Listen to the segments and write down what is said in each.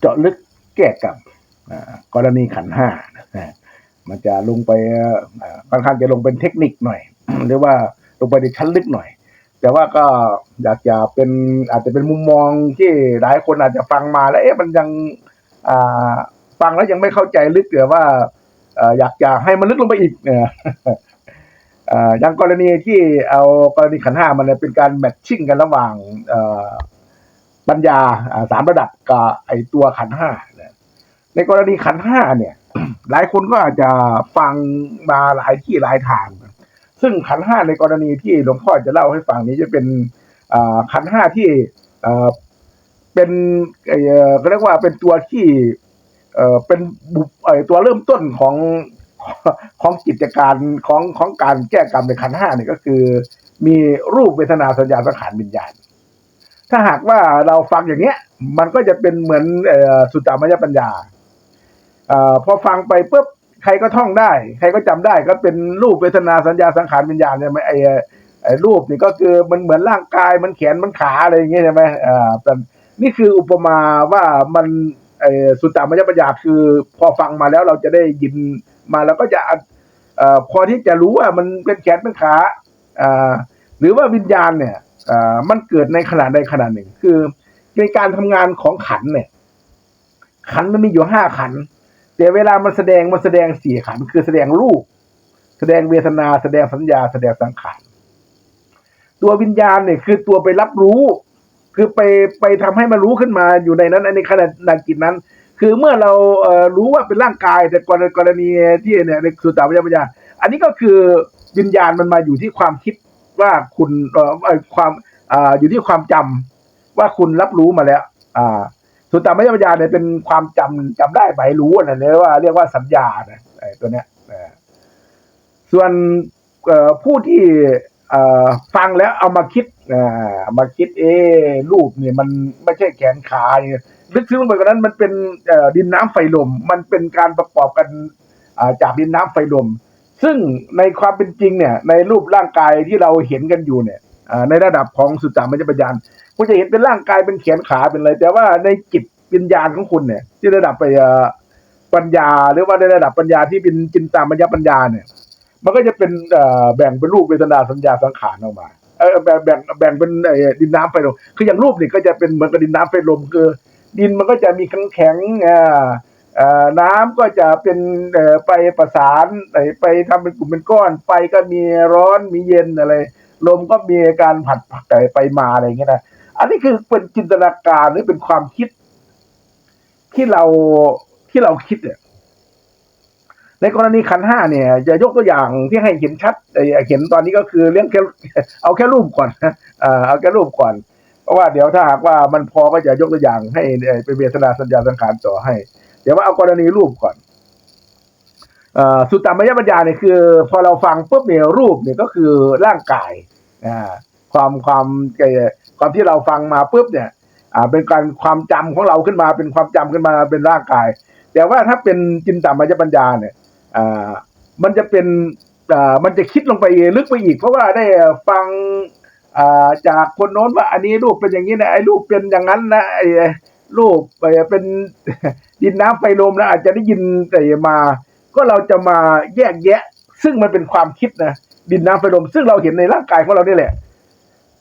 เจาะลึกแก้กรรมกรณีขันห้านะมันจะลงไปค่อนข้างจะลงเป็นเทคนิคหน่อย หรือว่าลงไปในชั้นลึกหน่อย แต่ว่าก็อยากจะเป็นอาจจะเป็นมุมมองที่หลายคนอาจจะฟังมาแล้วเอ๊ะมันยังฟังแล้วยังไม่เข้าใจลึกแต่ว่าเอ่ออยากจะให้มันลึกลงไปอีกเออเอ่ออย่างกรณีที่เอากรณีขันห้ามันเป็นการแมทชิ่งกันระหว่างอ ปัญญาสามระดับกับไอตัวขันห้าในกรณีขันห้าเนี่ย หลายคนก็อาจจะฟังมาหลายที่หลายทาง ซึ่งขันห้าในกรณีที่หลวงพ่อจะเล่าให้ฟังนี้จะเป็นขันห้าที่เป็นเอ่อเรียกว่าเป็นตัวที่เป็นบุตัวเริ่มต้นของของกิจการของของการแก้กรรมในขันห้าเนี่ยก็คือ มีรูปเวทนาสัญญาสังขารวิญญาณ ถ้าหากว่าเราฟังอย่างเนี้ย มันก็จะเป็นเหมือนอสุตตามยปัญญาอพอฟังไปปุ๊บใครก็ท่องได้ ใครก็จำได้ก็เป็นรูปเวทนาสัญญาสังขารวิญญาณใช่ไหมไอ้ไอ้รูปนี่ก็คือมันเหมือนร่างกายมันแขนมันขาอะไรอย่างเงี้ยใช่ไหมอ่าแต่นี่คืออุปมาว่ามันไอ้สุตตามยปัญญาคือ พอฟังมาแล้วเราจะได้ยินมาแล้วก็จะอ่พอที่จะรู้ว่ามันเป็นแขนเป็นขาอ่าหรือว่าวิญญาณเนี่ย มันเกิดในขณะใดขณะหนึ่ง คือในการทำงานของขันเนี่ย ขันมันมีอยู่ห้าขัน แต่เวลามันแสดงมันแสดงสี่ขัน คือแสดงรูป แสดงเวทนา แสดงสัญญา แสดงสังขารตัววิญญาณเนี่ยคือตัวไปรับรู้ คือไปไปทำให้มันรู้ขึ้นมาอยู่ในนั้นในขณะนาจิตนั้น คือเมื่อเราเรู้ว่าเป็นร่างกายแต่กรณีกรณีที่เนี่ยในสุตตาปัญญาปัญญาอันนี้ก็คือวิญญาณมันมาอยู่ที่ความคิด ว่าคุณเอ่อความอ่าอยู่ที่ความจำว่าคุณรับรู้มาแล้ว อ่าสุตตามยปัญญาเนี่ยเป็นความจำจำได้หมรู้นะเนี่ยว่าเรียกว่าสัญญานะไอ้ตัวเนี้ยส่วนผู้ที่ฟังแล้วเอามาคิดามาคิด เอรูปเนี่ยมันไม่ใช่แขนขาเนี่ยลึกซึ้งไปกว่านั้นมันเป็นดินน้ำไฟลม มันเป็นการประกอบกันาจากดินน้ำไฟลม ซึ่งในความเป็นจริงเนี่ย ในรูปร่างกายที่เราเห็นกันอยู่เนี่ยในระดับของสุตตามยปัญญาคุณจะเห็นเป็นร่างกายเป็นแขนขาเป็นอะไรแต่ว่าในจิตวิญญาณของคุณเนี่ย ที่ระดับไปปัญญา หรือว่าในระดับปัญญาที่เป็นจินตามยปัญญาเนี่ย มันก็จะเป็นแบ่งเป็นรูปเวทนาสัญญาสังขารออกมาเออแบ่งแบ่งแบ่งเป็นดินน้ำไฟลมคืออย่างรูปนี่ก็จะเป็นเหมือนกับดินน้ำไฟลมคือ ดินมันก็จะมีแข็งแข็งอ่า น้ำก็จะเป็นไปประสานไปไปทำเป็นกลุ่มเป็นก้อนไฟก็มีร้อนมีเย็นอะไรลมก็มีการผัดผักไปมาอะไรอย่างเงี้ยนะอันนี้คือเป็นจินตนาการหรือเป็นความคิด ที่เราที่เราคิดเนี่ยในกรณีขันห้าเนี่ย จะยกตัวอย่างที่ให้เห็นชัดเห็นตอนนี้ก็คือเรื่องแค่เอาแค่รูปก่อนเอาแค่รูปก่อน เพราะว่าเดี๋ยวถ้าหากว่ามันพอก็จะยกตัวอย่างให้เอ่อเป็นเวทนาสัญญาสังขารต่อให้ ดี๋ยวว่าเอากรณีรูปก่อนอสุตตมยปัญญาเนี่ยคือ พอเราฟังปุ๊บเนี่ยรูปเนี่ยก็คือร่างกายความความความที่เราฟังมาปุ๊บเนี่ยเป็นการความจำของเราขึ้นมา เป็นความจำขึ้นมาเป็นร่างกาย แต่ว่าถ้าเป็นจินตามยปัญญาเนี่ยมันจะเป็นมันจะคิดลงไปลึกไปอีก เพราะว่าได้ฟังจากคนโน้นว่าอันนี้รูปเป็นอย่างนี้นะไอ้รูปเป็นอย่างนั้นนะไอ้ รูปไอ้เป็นดินน้ำไฟลมนะอาจจะได้ยินแต่มา ก็เราจะมาแยกแยะ ซึ่งมันเป็นความคิดนะดินน้ำไฟลม ซึ่งเราเห็นในร่างกายของเรานี่แหละ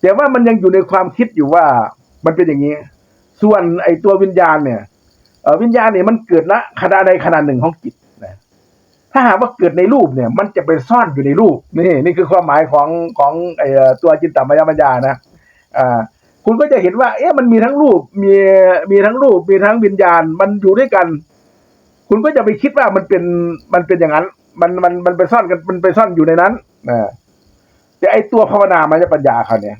แต่ว่ามันยังอยู่ในความคิดอยู่ว่ามันเป็นอย่างนี้ ส่วนไอ้ตัววิญญาณเนี่ยวิญญาณเนี่ยมันเกิดละขนาดใดขนาดหนึ่งของจิตนะถ้าหากว่าเกิดในรูปเนี่ย มันจะไปซ่อนอยู่ในรูปนี่นี่คือความหมายของของไอ้ตัวจินตามยปัญญานะอ่า คุณก็จะเห็นว่า เอ๊ะมันมีทั้งรูปมีมีทั้งรูป มีทั้งวิญญาณ มันอยู่ด้วยกัน คุณก็จะไปคิดว่ามันเป็นมันเป็นอย่างนั้น มันมันมันไปซ่อนกันมันไปซ่อนอยู่ในนั้นนะแต่ไอตัวภาวนามายปัญญาเขาเนี่ย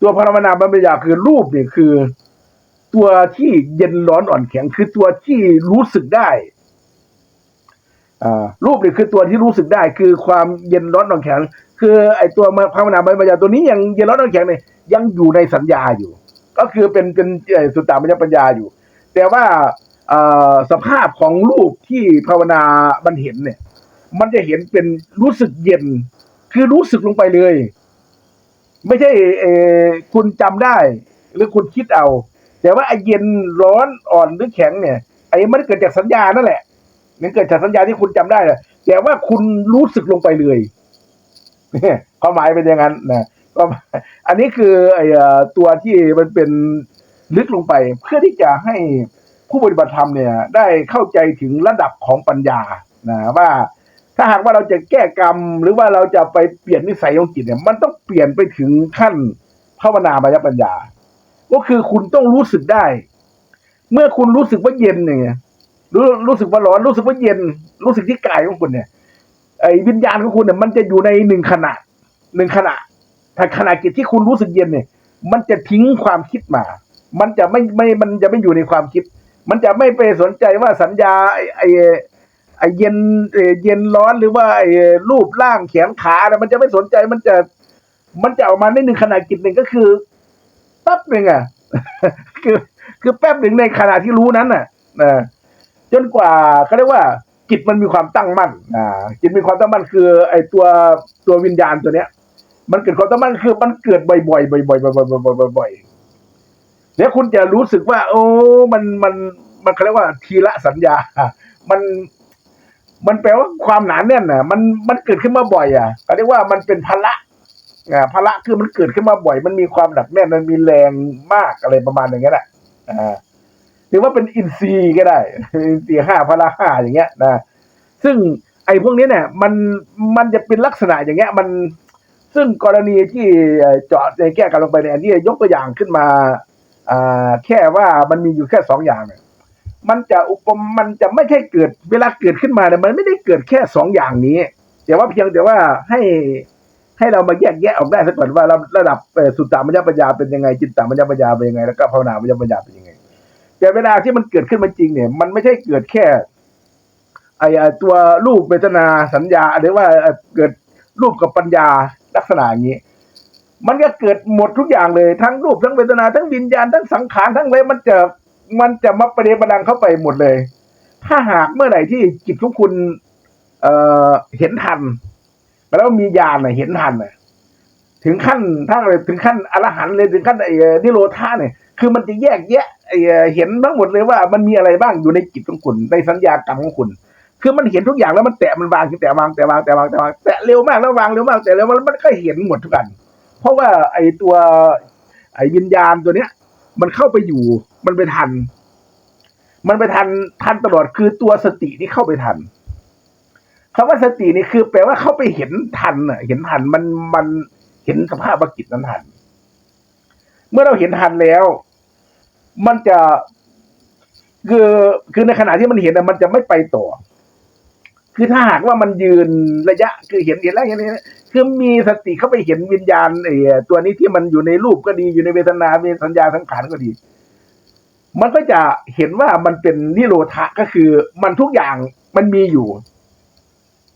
ตัวภาวนามายปัญญาคือรูปเนี่ยคือ ตัวที่เย็นร้อนอ่อนแข็ง คือตัวที่รู้สึกได้อ่ารูปนี่คือตัวที่รู้สึกได้คือความเย็นร้อนอ่อนแข็ง คือไอตัวภาวนามายปัญญาตัวนี้ยังเย็นร้อนอ่อนแข็งเนี่ย ยังอยู่ในสัญญาอยู่ ก็คือเป็นเป็นสุตตามยปัญญาอยู่ แต่ว่าสภาพของรูปที่ภาวนามันเห็นเนี่ย มันจะเห็นเป็นรู้สึกเย็น คือรู้สึกลงไปเลย ไม่ใช่คุณจำได้ หรือคุณคิดเอา แต่ว่าไอเย็นร้อนอ่อนหรือแข็งเนี่ยไอ้มันเกิดจากสัญญานั่นแหละมันเกิดจากสัญญาที่คุณจำได้แหละแต่ว่าคุณรู้สึกลงไปเลยเนี่ยความหมายเป็นอย่างนั้นนะ ก็อันนี้คือไอ้ตัวที่มันเป็นลึกลงไป เพื่อที่จะให้ผู้ปฏิบัติธรรมเนี่ย ได้เข้าใจถึงระดับของปัญญานะว่าถ้าหากว่าเราจะแก้กรรม หรือว่าเราจะไปเปลี่ยนนิสัยของจิตเนี่ย มันต้องเปลี่ยนไปถึงขั้นภาวนามายปัญญา ก็คือคุณต้องรู้สึกได้ เมื่อคุณรู้สึกว่าเย็นเนี่ยรู้รู้สึกว่าร้อนรู้สึกว่าเย็น รู้สึกที่กายของคุณเนี่ยไอ้วิญญาณของคุณเนี่ยมันจะอยู่ในหนึ่งขณะหนึ่งขณะ ถ้าขณะจิตที่คุณรู้สึกเย็นเนี่ย มันจะทิ้งความคิดมา มันจะไม่ไม่มันจะไม่อยู่ในความคิด มันจะไม่ไปสนใจว่าสัญญาไอ้ไอ้ไอ้เย็นเย็นร้อนหรือว่าไอ้รูปร่างแขนขาเนี่ยมันจะไม่สนใจมันจะ มันจะออกมาในหนึ่งขณะจิตหนึ่งก็คือแป๊บหนึ่งอะคือคือแป๊บหนึ่งในขณะที่รู้นั้นน่ะนะจนกว่าเขาเรียกว่าจิตมันมีความตั้งมั่นอ่าจิตมีความตั้งมั่นคือ ไอ้ตัวตัววิญญาณตัวเนี้ย มันเกิดความตั้งมั่นคือมันเกิดบ่อยๆบ่อยๆบ่อยๆบ่อยๆบ่อยๆบ่อยๆแล้วคุณจะรู้สึกว่า โอ้มันมันมันเขาเรียกว่าทีละสัญญา มัน มันแปลว่าความหนาแน่นน่ะ มันมันเกิดขึ้นมาบ่อย อะเขาเรียกว่ามันเป็นพละอ่าพละคือมันเกิดขึ้นมาบ่อย มันมีความหนักแน่นมันมีแรงมากอะไรประมาณอย่างเงี้ยแหละอ่าหรือว่าเป็นอินทรีย์ก็ได้อินทรีย์ห้าพละห้าอย่างเงี้ยนะซึ่งไอ้พวกนี้เนี่ย มันมันจะเป็นลักษณะอย่างเงี้ย มัน ซึ่งกรณีที่เจาะในแก้กันลงไปเนี่ยอันนี้ยกตัวอย่างขึ้นมาอแค่ว่ามันมีอยู่แค่สองอย่างเนี่ยมันจะอุปมมันจะไม่ใช่เกิดเวลาเกิดขึ้นมาเนี่ยมันไม่ได้เกิดแค่สองอย่างนี้แต่ว่าเพียงแต่ว่าให้ให้เรามาแยกแยะออกได้สักก่อนว่าระระดับสุตตามัญญปัญญาเป็นยังไง จิตตามัญญปัญญาเป็นยังไงแล้วก็ภาวนามัญญปัญญาเป็นยังไง แต่เวลาที่มันเกิดขึ้นมาจริงเนี่ย มันไม่ใช่เกิดแค่ไอ้ตัวรูปเวทนาสัญญาหรือว่าเกิดรูปกับปัญญา ลักษณะอย่างนี้ มันก็เกิดหมดทุกอย่างเลย ทั้งรูปทั้งเวทนาทั้งวิญญาณทั้งสังขารทั้งอะไรมันจะมันจะมาประเดประดังเข้าไปหมดเลย ถ้าหากเมื่อไหร่ที่จิตของคุณ เอ่อเห็นทัน แล้วมีญาณน่เห็นทันถึงขั้นถ้าเลยถึงขั้นอรหันต์เลยถึงขั้นไอ้นิโรธาเนี่ยคือมันจะแยกแยะไอ้เห็นทั้งหมดเลยว่ามันมีอะไรบ้างอยู่ในจิตของคุณในสัญญากรรมของคุณ คือมันเห็นทุกอย่างแล้วมันแตะมันวางแตะวางแตะวางแตะวางแตะวางแตะเร็วมากแล้ววางเร็วมากแต่เร็วมากแล้วมันก็เห็นหมดทุกอันเพราะว่าไอ้ตัวไอ้วิญญาณตัวเนี้ย มันเข้าไปอยู่มันไปทัน มันไปทันทันตลอดคือตัวสตินี่เข้าไปทันคำว่าสตินี่คือแปลว่าเข้าไปเห็นทันอะ เห็นทันมันมันเห็นสภาพวกิจนั้นทัน เมื่อเราเห็นทันแล้ว มันจะคือคือในขณะที่มันเห็นน่ะมันจะไม่ไปต่อ คือถ้าหากว่ามันยืนระยะคือเห็นเห็นแล้วเห็นเห็นคือมีสติเข้าไปเห็นวิญญาณไอ้ตัวนี้ที่มันอยู่ในรูปก็ดีอยู่ในเวทนามีสัญญาสังขารก็ดี มันก็จะเห็นว่ามันเป็นนิโรธะก็คือมันทุกอย่างมันมีอยู่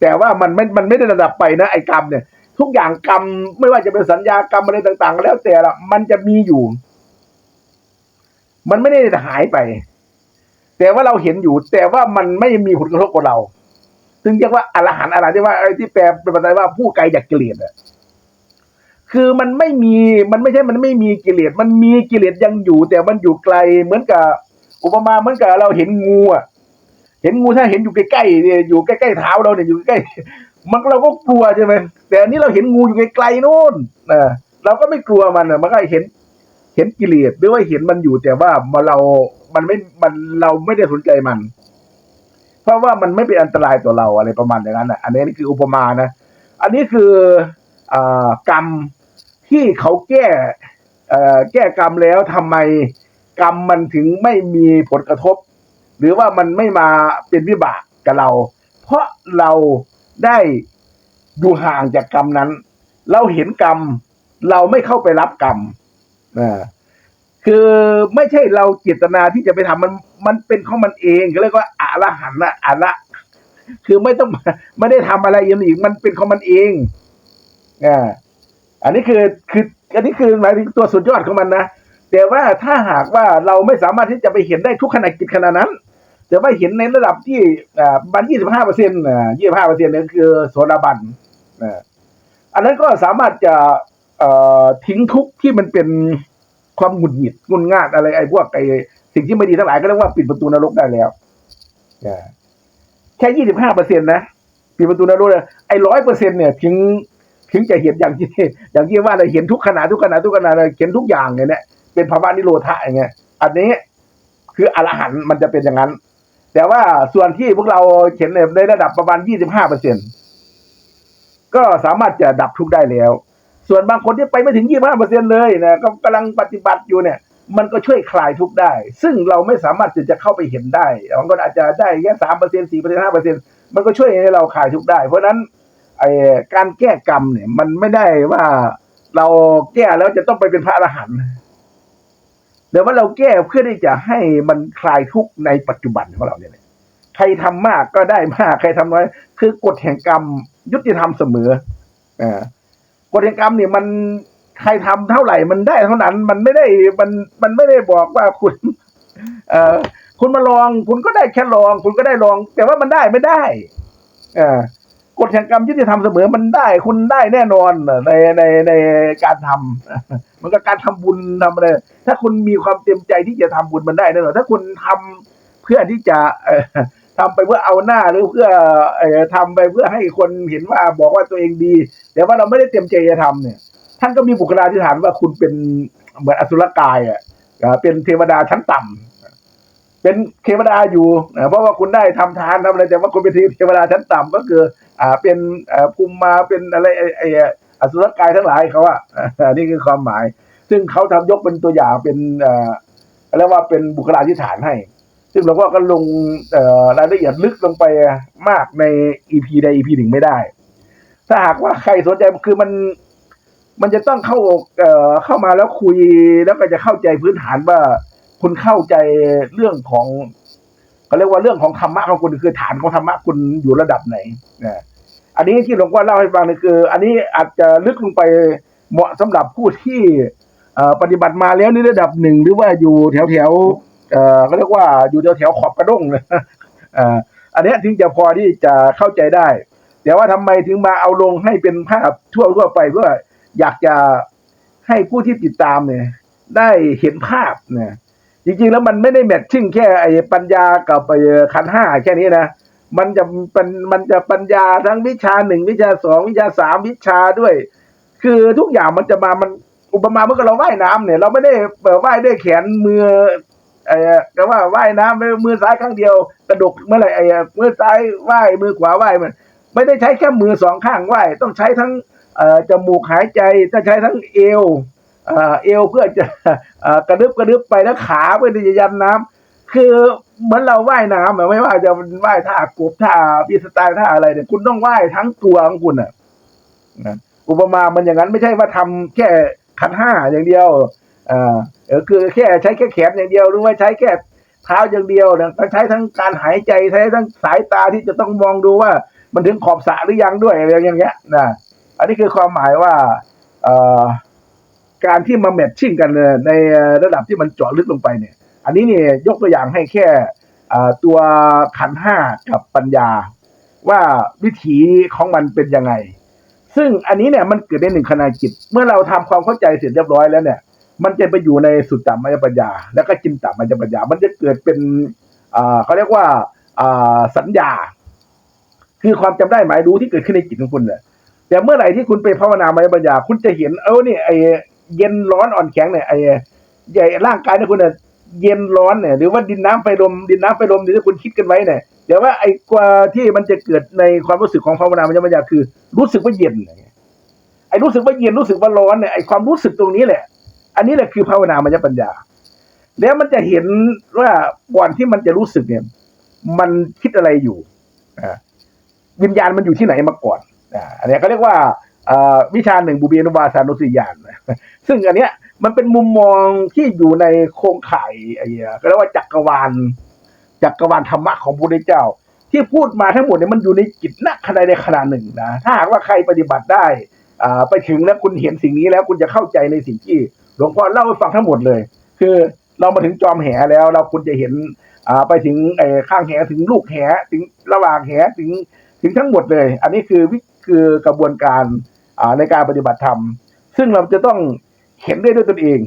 แต่ว่ามันไม่มันไม่ได้ระดับไปนะไอ้กรรมเนี่ย ทุกอย่างกรรมไม่ว่าจะเป็นสัญญากรรมอะไรต่างๆ แล้วแต่ละมันจะมีอยู่ มันไม่ได้หายไป แต่ว่าเราเห็นอยู่ แต่ว่ามันไม่มีผลกระทบกับเรา ซึ่งเรียกว่าอรหันต์อะไรที่ว่าอะไรที่แปลเป็นภาษาว่าผู้ไกลจากกิเลสอะคือมันไม่มีมันไม่ใช่มันไม่มีกิเลสมันมีกิเลสยังอยู่ แต่มันอยู่ไกลเหมือนกับ อุปมาเหมือนกับเราเห็นงูอะเห็นงูถ้าเห็นอยู่ใกล้ๆเนี่ยอยู่ใกล้ๆเท้าเราเนี่ยอยู่ใกล้มันเราก็กลัวใช่ไหมแต่อันนี้เราเห็นงูอยู่ไกลๆนู่นนะเราก็ไม่กลัวมันอะมันก็เห็น เห็นกิเลสหรือว่าเห็นมันอยู่แต่ว่าเรา มันไม่มันเราไม่ได้สนใจมัน เพราะว่ามันไม่เป็นอันตรายต่อเราอะไรประมาณอย่างนั้นอะ อันนี้นี่คืออุปมานะ อันนี้คืออกรรมที่เขาแก้แก้กรรมแล้วทำไมกรรมมันถึงไม่มีผลกระทบ หรือว่ามันไม่มาเป็นวิบากกับเรา เพราะเราได้อยู่ห่างจากกรรมนั้น เราเห็นกรรม เราไม่เข้าไปรับกรรมอ่าคือไม่ใช่เราเจตนาที่จะไปทำมันมันเป็นของมันเองก็เรียกว่า อะละหันนะอะละคือไม่ต้องไม่ได้ทำอะไรอีกมันเป็นของมันเองอ่าอันนี้คือคือ อันนี้คือหมายถึงตัวสุดยอดของมันนะแต่ว่าถ้าหากว่าเราไม่สามารถที่จะไปเห็นได้ทุกขณะกิจขณะนั้น แต่ว่าเห็นในระดับที่อ่าบันยี่สิบห้าเปอร์เซ็นต์อ่ายี่สิบห้าเปอร์เซ็นต์นั่นคือโสดาบันอ่าอันนั้นก็สามารถจะเอ่อทิ้งทุกที่มันเป็นความหงุดหงิดงุนง่านอะไรไอ้พวกไอ้สิ่งที่ไม่ดีทั้งหลายก็เรียกว่าปิดประตูนรกได้แล้ว แค่ยี่สิบห้าเปอร์เซ็นต์นะปิดประตูนรกเลยไอ้ร้อยเปอร์เซ็นต์เนี่ย ถึงถึงจะเห็นอย่างที่อย่างที่ว่าเราเห็นทุกขณะทุกขณะทุกขณะเลยเห็นทุกอย่างเนี่ยเนี่ยเป็นภาวะนิโรธะอย่างเงี้ยอันนี้คืออรหันต์มันจะเป็นอย่างนั้น แต่ว่าส่วนที่พวกเราเห็นในระดับประมาณยี่สิบห้าเปอร์เซ็นก็สามารถจะดับทุกได้แล้ว ส่วนบางคนที่ไปไม่ถึงยี่ห้าเปอร์เซ็นเลยนะก็กำลังปฏิบัติอยู่เนี่ย มันก็ช่วยคลายทุกข์ได้ ซึ่งเราไม่สามารถจะเข้าไปเห็นได้บางคนอาจจะได้แค่สามเปอร์เซ็นสี่เปอร์เซ็นห้าเปอร์เซ็นมันก็ช่วยให้เราคลายทุกข์ได้ เพราะนั้นไอ้การแก้กรรมเนี่ย มันไม่ได้ว่าเราแก้แล้วจะต้องไปเป็นพระอรหันต์แต่ว่าเราแก้เพื่อที่จะให้มันคลายทุกข์ในปัจจุบันของเราเนี่ยใครทำมากก็ได้มาก ใครทำน้อย คือกฎแห่งกรรมยุติธรรมเสมออ่ากฎแห่งกรรมเนี่ยมัน ใครทำเท่าไหร่มันได้เท่านั้น มันไม่ได้มันมันไม่ได้บอกว่าคุณ เอ่อคุณมาลอง คุณก็ได้แค่ลอง คุณก็ได้ลอง แต่ว่ามันได้ไม่ได้ เอ่อกฎแห่งกรรมยุติธรรมเสมอมันได้ คุณได้แน่นอนในในในการทำมันก็การทำบุญทำอะไรถ้าคุณมีความเต็มใจที่จะทำบุญมันได้แน่นอนถ้าคุณทำเพื่อที่จะเอ่อทำไปเพื่อเอาหน้าหรือเพื่อเอ่อทำไปเพื่อให้คนเห็นว่าบอกว่าตัวเองดี แต่ว่าเราไม่ได้เต็มใจจะทำเนี่ย ท่านก็มีบุคลาธิฐานว่าคุณเป็นเหมือนอสุรกายอะเป็นเทวดาชั้นต่ำเป็นเทวดาอยู่เพราะว่าคุณได้ทำทานทำอะไรแต่ว่าคุณเป็นเทวดาชั้นต่ำก็คือ อ่าเป็นอ่าภูมิมาเป็นอะไรไอ้อสุรกายทั้งหลายเขาอะนี่คือความหมาย ซึ่งเขาทำยกเป็นตัวอย่างเป็นอ่าเรียกว่าเป็นบุคลาธิฐานให้ ซึ่งเราก็ก็ลงรายละเอียดลึกลงไปมากใน EP ใด EP หนึ่งไม่ได้ ถ้าหากว่าใครสนใจคือมัน มันจะต้องเข้าเอ่อเข้ามาแล้วคุยแล้วก็จะเข้าใจพื้นฐานว่าคุณเข้าใจเรื่องของเขาเรียกว่าเรื่องของธรรมะของคุณคือฐานของธรรมะคุณอยู่ระดับไหนนะอันนี้ที่หลวงพ่อเล่าให้ฟังนี่คือ อันนี้อาจจะลึกลงไปเหมาะสำหรับผู้ที่เอ่อปฏิบัติมาแล้วในระดับหนึ่งหรือว่าอยู่แถวแถวเอ่อเขาเรียกว่าอยู่แถวแถวขอบกระด้งเลยอ่ออันนี้ถึงจะพอที่จะเข้าใจได้ แต่ว่าทำไมถึงมาเอาลงให้เป็นภาพทั่วทั่วไปเพื่อ อยากจะให้ผู้ที่ติดตามเนี่ยได้เห็นภาพเนี่ยจริงๆแล้วมันไม่ได้แมทชิ่งแค่ไอ้ปัญญากับไอ้ขันห้าแค่นี้นะมันจะเป็นมันจะปัญญาทั้งวิชาหนึ่งวิชาสองวิชาสามวิชาด้วย คือทุกอย่างมันจะมามันอุปมาเมื่อเราว่ายน้ำเนี่ย เราไม่ได้เปิดว่ายด้วยแขนมือเอ่อก็ว่าว่ายน้ำไปมือซ้ายข้างเดียวกระดกเมื่อไหร่ไอ้มือซ้ายว่ายมือขวาว่ายมัน ไม่ได้ใช้แค่มือสองข้างว่ายต้องใช้ทั้ง จมูกหายใจต้องใช้ทั้งเอวเอวเพื่อจะกระดึบกระดึบไปแล้วขาเพื่อที่จะยันน้ำคือเหมือนเราว่ายน้ำไม่ว่าจะว่ายท่ากบท่าพีสไตล์ท่าอะไรเนี่ยคุณต้องว่ายทั้งตัวของคุณอะอุปมา มันอย่างนั้นไม่ใช่ว่าทำแค่ขันห้าอย่างเดียวเอ่อคือแค่ใช้แค่แขนอย่างเดียวหรือว่าใช้แค่เท้าอย่างเดียวนะต้องใช้ทั้งการหายใจใช้ทั้งสายตาที่จะต้องมองดูว่า มันถึงขอบสระหรือยังด้วยอะไรอย่างเงี้ยนะ อันนี้คือความหมายว่าการที่มาแมทชิ่งกันในระดับที่มันเจาะลึกลงไปเนี่ย อันนี้เนี่ยยกตัวอย่างให้แค่ตัวขันห้ากับปัญญา ว่าวิถีของมันเป็นยังไง ซึ่งอันนี้เนี่ยมันเกิดในหนึ่งขณะจิต เมื่อเราทำความเข้าใจเสร็จเรียบร้อยแล้วเนี่ย มันจะไปอยู่ในสุดตามยปัญญา แล้วก็จินตามยปัญญา มันจะเกิดเป็นเขาเรียกว่าอ่าสัญญา คือความจำได้หมายรู้ที่เกิดขึ้นในจิตของคุณเนี่ย แต่เมื่อไหร่ที่คุณไปภาวนามายปัญญา คุณจะเห็นเออเนี่ยไอเย็นร้อนอ่อนแข็งเนี่ยไอใหญ่ร่างกายของคุณเนี่ยเย็นร้อนเนี่ยหรือว่าดินน้ำไฟลมดินน้ำไฟลมที่คุณคิดกันไว้เนี่ยเดี๋ยวว่าไอ้กว่าที่มันจะเกิดในความรู้สึกของภาวนามายปัญญาคือ รู้สึกว่าเย็นไอ้รู้สึกว่าเย็นรู้สึกว่าร้อนเนี่ยไอ้ความรู้สึกตรงนี้แหละ อันนี้แหละคือภาวนามายปัญญา แล้วมันจะเห็นว่าก่อนที่มันจะรู้สึกเนี่ย มันคิดอะไรอยู่อ่าวิญญาณมันอยู่ที่ไหนมาก่อน อันนี้ยเขาเรียกว่าวิชาหนึ่งบุเบนุวาสานุสิยานซึ่งอันเนี้ยมันเป็นมุมมองที่อยู่ในโครงข่ายไอ้เหี้ยก็เรียกว่าจักรวาลจักรวาลธรรมะของพระพุทธเจ้า ที่พูดมาทั้งหมดเนี่ยมันอยู่ในจิตนักขณะในขณะหนึ่งนะถ้าหากว่าใครปฏิบัติได้ไปถึงแล้วคุณเห็นสิ่งนี้แล้วคุณจะเข้าใจในสิ่งที่หลวงพ่อเล่าให้ฟังทั้งหมดเลย คือเรามาถึงจอมแหแล้วเราคุณจะเห็นไปถึงข้างแหถึงลูกแหถึงระหว่างแหถึงถึงทั้งหมดเลย อันนี้คือวิ คือกระบวนการในการปฏิบัติธรรม ซึ่งเราจะต้องเข็นได้ด้วยตนเอง